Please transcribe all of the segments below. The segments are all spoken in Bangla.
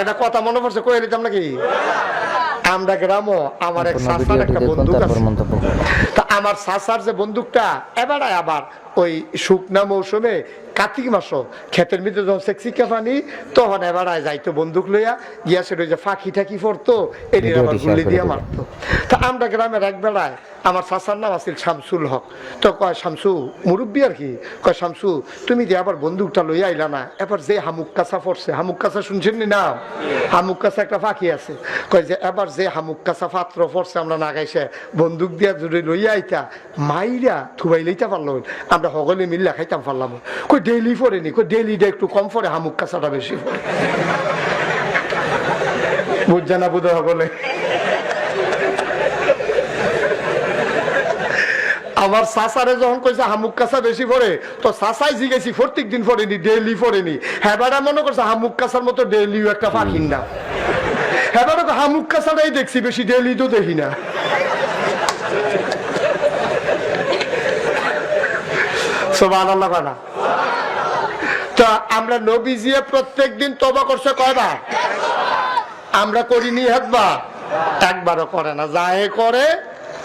একটা কথা মনে পড়ছে কয়ে নিতাম নাকি? আমরা গ্রাম আমার এক সাসার একটা বন্দুক আছে। তা আমার সাসার যে বন্দুকটা এবারে আবার ওই শুকনা মৌসুমে কার্তিক মাস ক্ষেতের মধ্যে যখন সেক্সিকা পানি তখন এবার যাইতো বন্দুক লইয়া গিয়া সেটা ওই যে ফাঁকি ঠাকি পড়তো ভিডিওটি আবার গুলি দিয়ে মারতো। তা আমরা গ্রামের এক বেলায় আমার চাচার নাম আছিল শামসুল হক। তো কয় শামসু মুরব্বী আর কি? কয় শামসু তুমি যে আবার বন্দুকটা লইয়া আইলা না? এবার যে হামুক কাছা পড়ছে হামুক কাছা শুনছেন নি নাম হামুক কাছা একটা পাখি আছে। কয় যে এবার যে হামুক কাছা পাত্র পড়ছে আমরা নাগাইছে বন্দুক দিয়া জুড়ে লইয়া আইতা মাইরা থুবাই লইতে পারল আমরা সকলে মিল্লা খাইতাম পারলাম কই ডেইলি পড়েনি কই ডেইলিটা একটু কম পড়ে, হামুক কাছাটা বেশি পড়ে। বুঝছে না বুধ সকলে আমার সাসারে যখন কইছে হামুক কাছা বেশি পড়ে, তো সাসাই জিগেছি প্রত্যেক দিন পড়েনি ডেইলি পড়েনি হ্যাঁ মনে করছে হামুক কাছার মতো ডেইলিও একটা পাখির নাম। হ্যাঁ হামুক কাছাটাই দেখছি, বেশি ডেইলি তো দেখি না। তো আমরা প্রত্যেক দিন তবা করছে কয়বার? আমরা করিনি একবার একবারও করে না, যাহে করে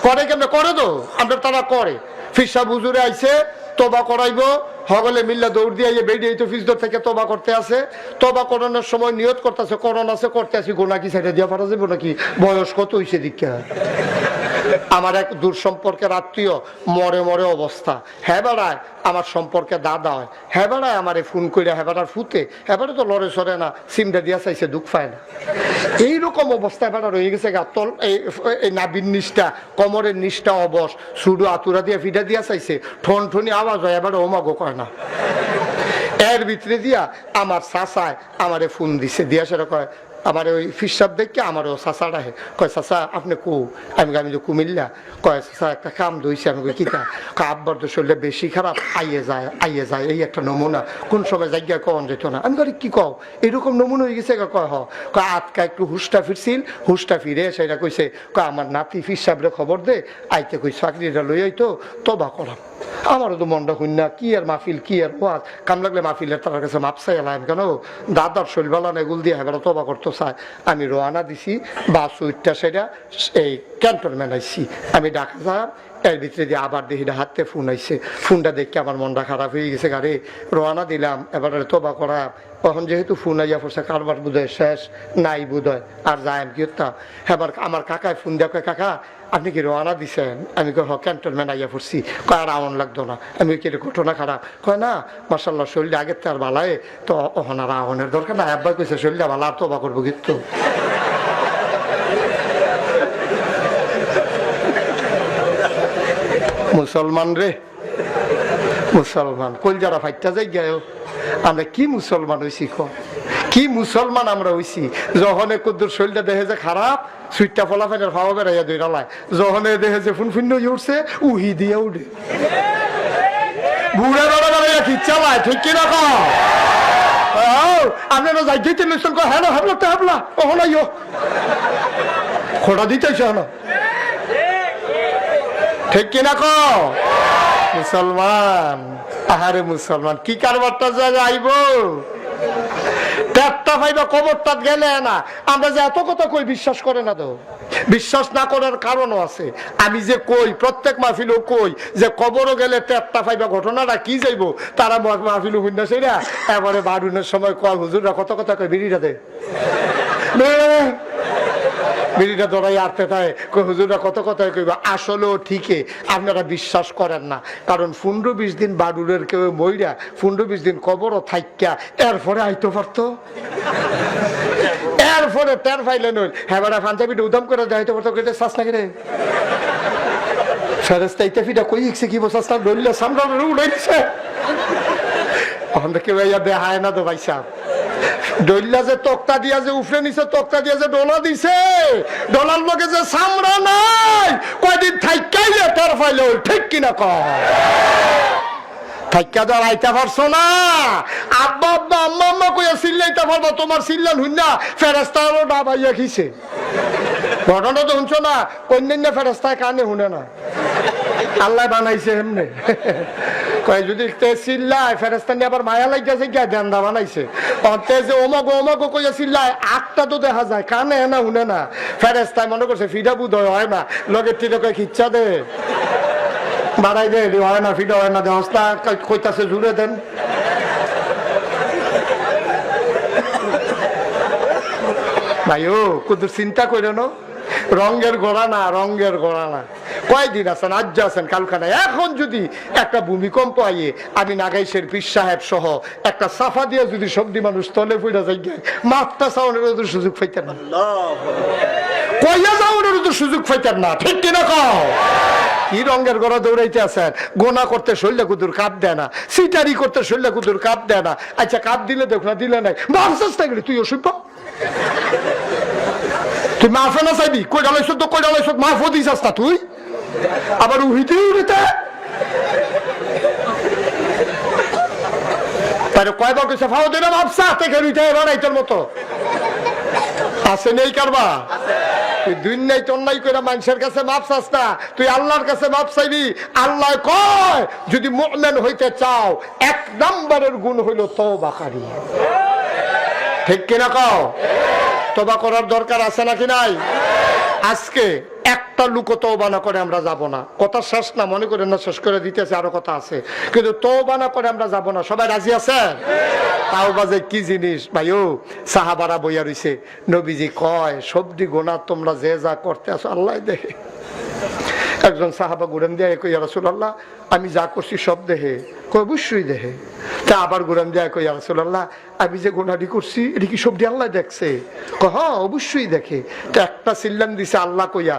করে কেমন? করে তো, আমরা তারা করে। ফিসা বুজুরে আইছে তোবা করাইবো, হগলে মিল্লা দৌড় দিয়ে আইয়ে বেরিয়ে তো ফিসদর থেকে তোবা করতে আছে তোবা করানোর সময় নিয়ত করতেছে, করোনা আছে, করতে আছি গোনা কি সাইডে দিয়া পারা যাব নাকি? বয়স কত হইছে দীক্ষা আমার এক দূর সম্পর্কের আত্মীয় মরে মরে অবস্থা। হ্যাঁ আমার সম্পর্কে দাদা হয়। হ্যাঁ বেড়ায়, আমারে ফোন করে হ্যাঁ বেড়ার ফুতে। হ্যাঁ তো লড়ে সরে না, সিমটা দিয়া চাইছে, দুঃখ পায় না। এইরকম অবস্থায় এবার রয়ে গেছে গা। তল এই নাবির নিচটা কমরের নিচটা অবস সুডু আতুরা দিয়া ফিটা দিয়া চাইছে। ঠন ঠনি আওয়াজ হয় এবার ওমাগো কয় না। এর ভিতরে দিয়া আমার চাচায় আমারে ফোন দিছে। দিয়া সেটা কয় আমার ওই ফিসাব দেখে আমার ও চাচা ডাহে কয়, চাচা, আপনি কু? আমি আমি যে কুমিল্লা। কয়, চাচা, একটা কাম দইছে আমি কই কিতা কয়, আব্বার তো শরীরটা বেশি খারাপ। আইয়ে যায় আইয়ে যায়, এই একটা নমুনা। কোন সময় জায়গা কন যেত না। আমি কি কও? এরকম নমুনা হয়ে গেছে, কয়, হ। কয় আটকা একটু হুসটা ফিরছিল। হুসটা ফিরে সেটা কইছে, কয়, আমার নাতি ফিসাবরে খবর দে। আইতে কই চাকরিটা লই আইতো, তবা করাম। আমারও তো মনটা হইন না কি আর মাহফিল, কি আর ওয়াজ। কাম লাগলে মাহফিলের তার কাছে মাপ চাই এলাম কেন? দাদার শৈলবালা এগুল দিয়ে হেবেলা তবা করতে। চায় আমি রোয়ানা দিছি বা সুইটটা সেটা এই ক্যান্টনমেন্ট আইছি। আমি ডাকা যাব এর ভিতরে দিয়ে আবার দেখি হাতে ফোন আইছে। ফোনটা দেখে আমার মনটা খারাপ হয়ে গেছে গাড়ি রওনা দিলাম এবার তোবা করা তখন যেহেতু ফোন আইয়া পড়ছে কারবার বোধহয় শেষ নাই বোধহয় আর যায় আমি কি করতাম এবার আমার কাকায় ফোন কয়, কাকা আপনি কি রওনা দিছেন? আমি কই হ ক্যান্টনমেন্ট আইয়া পড়ছি। কয় আর আমন লাগতো না। আমি কি ঘটনা খারাপ? কয় না মার্শাল্লাহ শরীরটা আগের তার বালায় তো অহন আর আহনের দরকার না আব্বা কইছে শরীরটা বালা আর তোবা করব কিন্তু। মুসলমান রে? মুসলমান। কল যারা ফাইটটা যাই গায় আমরা কি মুসলমান হইছি ক? কি মুসলমান আমরা হইছি? যখন কুদ্দুর শরীরটা দেখে যে খারাপ, সুইটটা ফলা ফেনের খাওয়া বেড়াইয়া দুই ডালায় যখন দেখে যে ফুন ফুন্ন হয়ে উঠছে, উহি দিয়ে উঠে। বুড়া বেড়া বেড়াইয়া কি চালায়, ঠিক কি রকম আপনারা যাই যেতে নিশ্চয় কয় হ্যাঁ হাবলা হাবলা ওহ নাই খোড়া দিতেছ না ঠিক কিনা ক মুসলমান, আহারে মুসলমান, কি কারবারটা জায়গা আইব? কবরটা গেলে না। আমরা যে এত কথা বিশ্বাস না তো। বিশ্বাস আছে। আমি যে কই, প্রত্যেক মাহফিলও কই, যে কবরও গেলে পেটটা পাইবা ঘটনাটা কি যাইব? তারা মাহফিল হইনা সেরা এবারে বারুনের সময় কয়, হুজুররা কত কথা কয়, বিড়িটা দে। বিড়িটা দৌড়াই আটতে থাকে কই হুজুরা কত কথা কইবা, আসলেও ঠিকই, আপনারা বিশ্বাস করেন না। কারণ পনেরো বিশ দিন বাডুরের কেউ মইরা, পনেরো বিশ দিন কবরও থাইকা এরপরে আইতে পারতো? এরপরে টের ফাইলেন হ্যাঁ বেড়া পাঞ্জাবিটা উদাম করে যাইতে পারতো কেটে শ্বাস নাকি রে? ফেরেস্তা ফিটা কই ইকছে কি বসাস তার ডলিলে সামনে উড়াই দিছে। আমরা কেউ ইয়া দেখায় না তো ভাই সাহেব ডইলা যে তক্তা দিয়া যে উফরে নিছে, তক্তা দিয়া যে ডোলা দিছে, ডলার লগে যে সামরা নাই, কয়দিন থাইকাই টের ফাইলে ঠিক কিনা কয়? থাইকা দর আইতে পারছ না। আব্বা আব্বা, আম্মা আম্মা কইয়া সিল্লাইতে পারব, তোমার সিল্লান হুন না ফেরেস্তা হলো ডাবাইয়া খিছে ঘটনা তো শুনছো না? অন্যান্য ফেরেস্তায় কানে শুনে না। আল্লাহ বানাইছে এমনি। কয়, যদি তে চিল্লায় ফেরেস্তানি আবার মায়া লাগিয়েছে গিয়া দেন্দা বানাইছে অন্তে যে ওমাগো ওমাগো কইয়া চিল্লায়, আটটা তো দেখা যায়, কানে না, শুনে না। ফেরেস্তায় মনে করছে ফিডা বুধ হয় না। লগের টিরে কয়, খিচ্ছা দে। বাড়াই দে হয় না ফিডা হয় না দেহস্তা কইতাছে, জুড়ে দেন। ভাইও, কুদুর চিন্তা করে নো? রঙের গোড়া না, রঙের গোড়া না। কয়দিন আছেন? আজ আছেন কালখানা এখন যদি একটা ভূমিকম্প আইয়ে, আমি নাগাইশের পীর সাহেব সহ একটা সাফা দিয়ে যদি সবজি মানুষ তলে ফুটা যাই মাত্রা সাউন্ডের তো সুযোগ পাইতেন না। কইয়া যাওয়ার তো সুযোগ পাইতেন না, ঠিক কিনা কও? কি রঙের গড়া দৌড়াইতে আছেন? গোনা করতে শরীরে কুদুর কাপ দেয় না, সিটারি করতে শরীরে কুদুর কাপ দেয় না। আচ্ছা কাপ দিলে দেখ না, দিলে নাই। মাফসাস থাকলে তুই অসুখ তুই মাফে না চাইবি? কই ডালাইছ তো, কই ডালাইছ মাফও দিস না তুই? আবার উহিতে উড়িতে তাহলে কয়বার কইছে ফাও মাপসা থেকে মতো? নেই কারবা? তুই করে মানুষের কাছে মাপ চাস না, তুই আল্লাহর কাছে মাপ চাইবি। আল্লাহ কয়, যদি মুমিন হইতে চাও, এক নম্বরের গুণ হইল তওবাকারী ঠিক কিনা কও? তবা করার দরকার আছে নাকি নাই? আজকে একটা লুকো তো বানা করে আমরা যাব না। কথা শেষ না, মনে করেন না, শেষ করে দিতেছে, আরও কথা আছে। কিন্তু তো বানা করে আমরা যাব না। সবাই রাজি আছে? তাও বাজে কি জিনিস? ভাইও, সাহাবারা বইয়া রইছে, নবীজি কয়, সবজি গোনা তোমরা যে যা করতে আছো আল্লাহ দেখে একজন সাহাবা গুড়ান দিয়ে কই রাসুল্লাহ আমি যা করছি সব দেহে কই অবশ্যই দেহে। তা আবার গুড়ান দিয়ে কই রাসুল্লাহ আমি যে গোনাটি করছি, এটা কি সবজি আল্লাহ দেখছে? ক হ অবশ্যই দেখে। তো একটা সিল্লাম দিছে আল্লাহ কইয়া,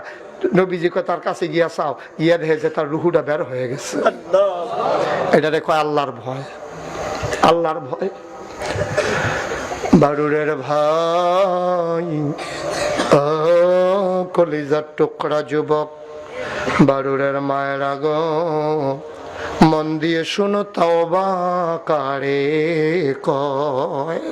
নবীজি কয়, তার কাছে গিয়া চাও। ইয়া দেখে যে তার রুহুটা বের হয়ে গেছে। এটা দেখো আল্লাহর ভয়। আল্লাহর ভয়। বারুরের ভাই কলিজার টুকরা যুবক বারুরের মায়ের আগ মন দিয়ে শুনো তাও বা কারে কয়।